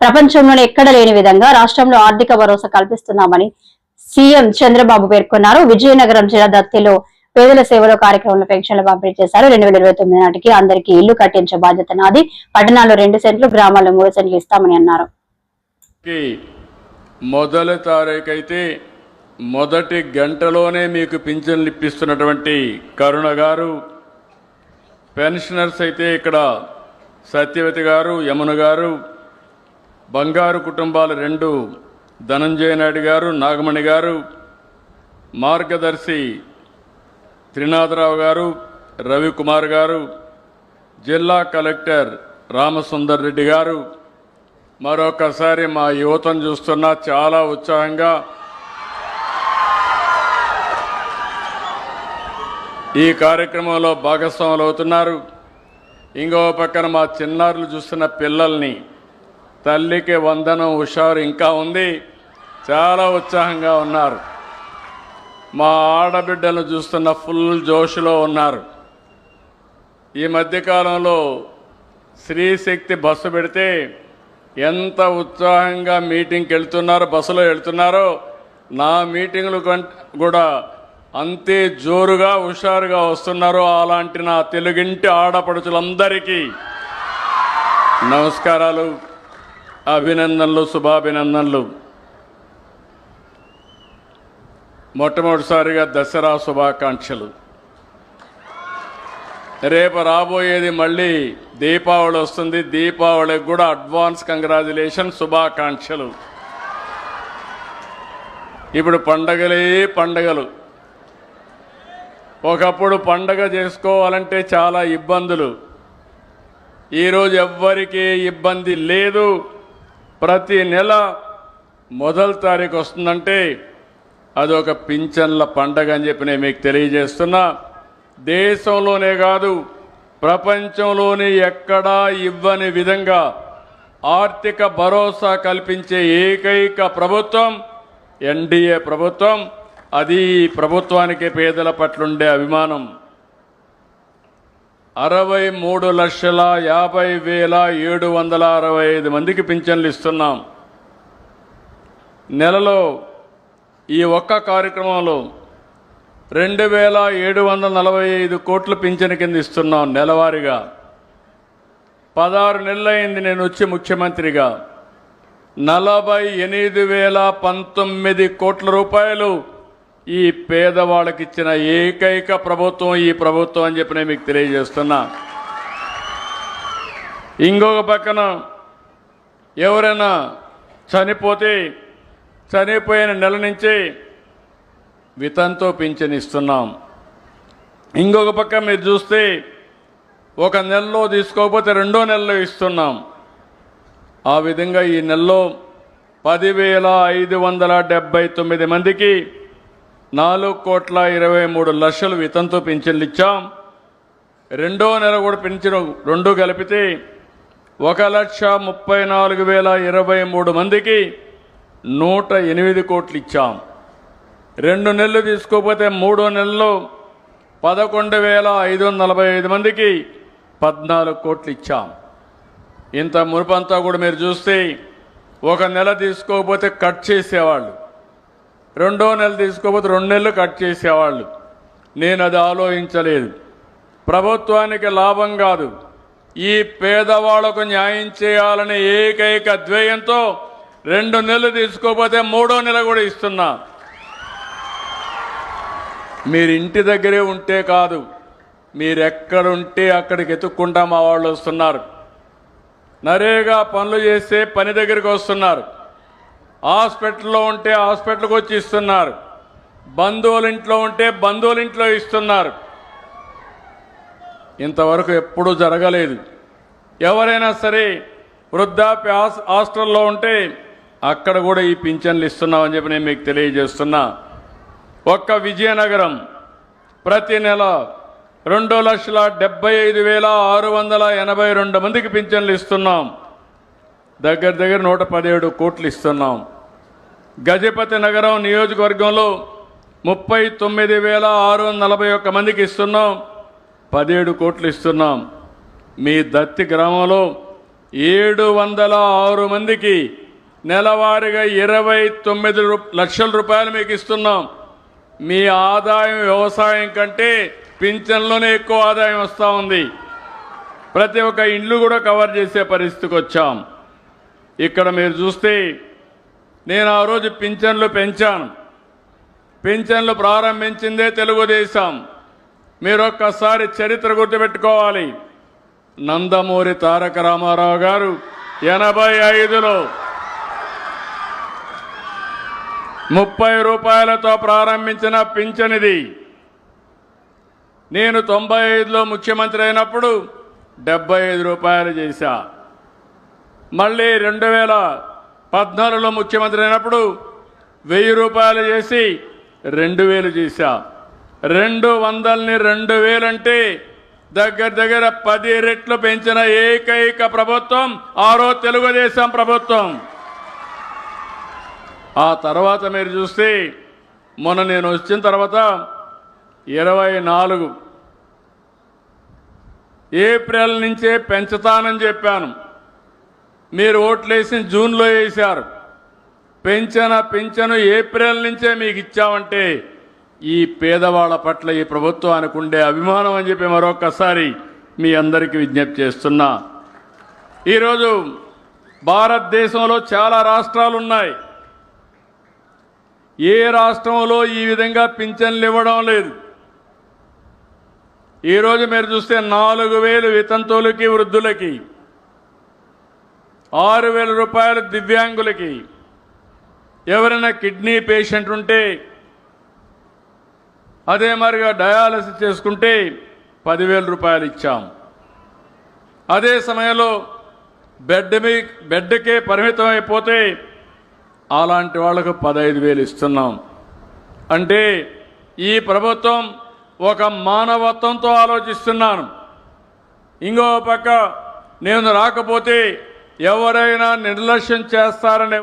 ప్రపంచంలోనే ఎక్కడ లేని విధంగా రాష్ట్రంలో ఆర్థిక భరోసా కల్పిస్తున్నామని సీఎం చంద్రబాబు పేర్కొన్నారు. విజయనగరం జిల్లా దత్తిలో పేదల సేవలో కార్యక్రమంలో పెన్షన్లు పంపిణీ చేశారు. రెండు వేల ఇరవై తొమ్మిది నాటికి అందరికీ ఇల్లు కట్టించే బాధ్యత నాది. పట్టణాల్లో రెండు సెంట్లు గ్రామాల్లో మూడు సెంట్లు ఇస్తామని అన్నారు. మొదల మొదటి తారీఖు అయితే మొదటి గంటలోనే మీకు పింఛన్లు ఇప్పిస్తున్నటువంటి కరుణ గారు పెన్షనర్స్ అయితే ఇక్కడ సత్యవతి గారు యమున గారు బంగారు కుటుంబాలు రెండు. ధనంజయ నాయుడు గారు నాగమణి గారు. మార్గదర్శి త్రినాథరావు గారు రవికుమార్ గారు. జిల్లా కలెక్టర్ రామసుందర్ రెడ్డి గారు. మరొకసారి మా యువతను చూస్తున్నా చాలా ఉత్సాహంగా. ఈ కార్యక్రమంలో భాగస్వాములు అవుతున్నారు. ఇంకో పక్కన మా చిన్నారులు చూస్తున్న పిల్లల్ని తల్లికి వందనం హుషారు ఇంకా ఉంది. చాలా ఉత్సాహంగా ఉన్నారు. మా ఆడబిడ్డను చూస్తున్న ఫుల్ జోష్లో ఉన్నారు. ఈ మధ్యకాలంలో స్త్రీశక్తి బస్సు పెడితే ఎంత ఉత్సాహంగా మీటింగ్కి వెళ్తున్నారో బస్సులో వెళ్తున్నారో నా మీటింగ్లు కం- కూడా అంతే జోరుగా హుషారుగా వస్తున్నారు అలాంటి నా తెలుగింటి ఆడపడుచులందరికీ నమస్కారాలు. అభినందనలు శుభాభినందనలు. మొట్టమొదటిసారిగా దసరా శుభాకాంక్షలు. రేపు రాబోయేది మళ్ళీ దీపావళి వస్తుంది. దీపావళికి కూడా అడ్వాన్స్ కంగ్రాచులేషన్ శుభాకాంక్షలు. ఇప్పుడు పండగలే పండగలు. ఒకప్పుడు పండగ చేసుకోవాలంటే చాలా ఇబ్బందులు. ఈరోజు ఎవ్వరికీ ఇబ్బంది లేదు. ప్రతి నెల మొదటి తారీఖు వస్తుందంటే అదొక పింఛన్ల పండగ అని చెప్పి నేను మీకు తెలియజేస్తున్నా. దేశంలోనే కాదు ప్రపంచంలోనే ఎక్కడా ఇవ్వని విధంగా ఆర్థిక భరోసా కల్పించే ఏకైక ప్రభుత్వం ఎన్డీఏ ప్రభుత్వం. అది ప్రభుత్వానికి పేదల పట్లుండే అభిమానం. అరవై మూడు లక్షల యాభై వేల ఏడు వందల అరవై ఐదు మందికి పింఛన్లు ఇస్తున్నాం. నెలలో ఈ ఒక్క కార్యక్రమంలో రెండు వేల ఏడు వందల నలభై ఐదు కోట్లు పింఛన్ కింద ఇస్తున్నాం నెలవారీగా. పదహారు నెలలైంది నేను వచ్చి ముఖ్యమంత్రిగా. నలభై ఎనిమిది వేల పంతొమ్మిది కోట్ల రూపాయలు ఈ పేదవాళ్ళకి ఇచ్చిన ఏకైక ప్రభుత్వం ఈ ప్రభుత్వం అని చెప్పి నేను మీకు తెలియజేస్తున్నా. ఇంకొక పక్కన ఎవరైనా చనిపోతే చనిపోయిన నెల నుంచి వితంతో పింఛన్ ఇస్తున్నాం. ఇంకొక పక్క మీరు చూస్తే ఒక నెలలో తీసుకోకపోతే రెండో నెలలో ఇస్తున్నాం. ఆ విధంగా ఈ నెలలో పదివేల ఐదు వందల డెబ్బై తొమ్మిది మందికి నాలుగు కోట్ల ఇరవై మూడు లక్షలు వితంతో పింఛన్లు ఇచ్చాం. రెండో నెల కూడా పింఛను రెండు కలిపితే ఒక లక్ష ముప్పై నాలుగు వేల ఇరవై మూడు మందికి నూట ఎనిమిది కోట్లు ఇచ్చాం. రెండు నెలలు తీసుకోకపోతే మూడో నెలలో పదకొండు వేల ఐదు వందల నలభై ఐదు మందికి పద్నాలుగు కోట్లు ఇచ్చాం. ఇంత మునుపంతా కూడా మీరు చూస్తే ఒక నెల తీసుకోకపోతే కట్ చేసేవాళ్ళు. రెండో నెల తీసుకోకపోతే రెండు నెలలు కట్ చేసేవాళ్ళు. నేను అది ఆలోచించలేదు. ప్రభుత్వానికి లాభం కాదు. ఈ పేదవాళ్ళకు న్యాయం చేయాలనే ఏకైక ధ్యేయంతో రెండు నెలలు తీసుకోకపోతే మూడో నెల కూడా ఇస్తున్నా. మీరు ఇంటి దగ్గరే ఉంటే కాదు మీరు ఎక్కడుంటే అక్కడికి ఎత్తుక్కుంటా మా వాళ్ళు వస్తున్నారు. నరేగా పనులు చేస్తే పని దగ్గరికి వస్తున్నారు. హాస్పిటల్లో ఉంటే హాస్పిటల్కి వచ్చి ఇస్తున్నారు. బంధువుల ఇంట్లో ఉంటే బంధువుల ఇంట్లో ఇస్తున్నారు. ఇంతవరకు ఎప్పుడూ జరగలేదు. ఎవరైనా సరే వృద్ధాప్య హాస్- హాస్టల్లో ఉంటే అక్కడ కూడా ఈ పింఛన్లు ఇస్తున్నామని చెప్పి నేను మీకు తెలియజేస్తున్నా. ఒక్క విజయనగరం ప్రతి నెల రెండు లక్షల డెబ్బై ఐదు వేల ఆరు వందల ఎనభై రెండు మందికి పింఛన్లు ఇస్తున్నాం. దగ్గర దగ్గర నూట పదిహేడు కోట్లు ఇస్తున్నాం. గజపతి నగరం నియోజకవర్గంలో ముప్పై తొమ్మిది వేల ఆరు వందల నలభై ఒక్క మందికి ఇస్తున్నాం. పదిహేడు కోట్లు ఇస్తున్నాం. మీ దత్తి గ్రామంలో ఏడు వందల ఆరు మందికి నెలవారీగా ఇరవై తొమ్మిది రూ- లక్షల రూపాయలు మీకు ఇస్తున్నాం. మీ ఆదాయం వ్యవసాయం కంటే పింఛన్లోనే ఎక్కువ ఆదాయం వస్తూ ఉంది. ప్రతి ఒక్క ఇండ్లు కూడా కవర్ చేసే పరిస్థితికి వచ్చాం. ఇక్కడ మీరు చూస్తే నేను ఆ రోజు పింఛన్లు పెంచాను. పింఛన్లు ప్రారంభించిందే తెలుగుదేశం. మీరు ఒక్కసారి చరిత్ర గుర్తుపెట్టుకోవాలి. నందమూరి తారక రామారావు గారు ఎనభై ఐదులో ముప్పై రూపాయలతో ప్రారంభించిన పింఛనిది. నేను తొంభై ఐదులో ముఖ్యమంత్రి అయినప్పుడు డెబ్బై ఐదు రూపాయలు చేశా. మళ్ళీ రెండు వేల పద్నాలుగులో ముఖ్యమంత్రి అయినప్పుడు వెయ్యి రూపాయలు చేసి రెండు వేలు చేశా. రెండు వందలని రెండు వేలంటే దగ్గర దగ్గర పది రెట్లు పెంచిన ఏకైక ప్రభుత్వం ఆరో తెలుగుదేశం ప్రభుత్వం. ఆ తర్వాత మీరు చూస్తే మొన్న నేను వచ్చిన తర్వాత ఇరవై నాలుగు. ఏప్రిల్ నుంచే పెంచుతానని చెప్పాను. మీరు ఓట్లేసి జూన్లో వేశారు. పెంచన పింఛను ఏప్రిల్ నుంచే మీకు ఇచ్చామంటే ఈ పేదవాళ్ళ పట్ల ఈ ప్రభుత్వానికి ఉండే అభిమానం అని చెప్పి మరొకసారి మీ అందరికీ విజ్ఞప్తి చేస్తున్నా. ఈరోజు భారతదేశంలో చాలా రాష్ట్రాలు ఉన్నాయి. ఏ రాష్ట్రంలో ఈ విధంగా పింఛన్లు ఇవ్వడం లేదు. ఈరోజు మీరు చూస్తే నాలుగు వేలు వితంతువులకి వృద్ధులకి ఆరు వేల రూపాయలు దివ్యాంగులకి. ఎవరైనా కిడ్నీ పేషెంట్ ఉంటే అదే మరిగా డయాలసిస్ చేసుకుంటే పదివేల రూపాయలు ఇచ్చాం. అదే సమయంలో బెడ్ మీ బెడ్కే పరిమితం అయిపోతే అలాంటి వాళ్ళకు పదహైదు వేలు ఇస్తున్నాం. అంటే ఈ ప్రభుత్వం ఒక మానవత్వంతో ఆలోచిస్తున్నాను. ఇంకో పక్క నేను రాకపోతే ఎవరైనా నిర్లక్ష్యం చేస్తారనే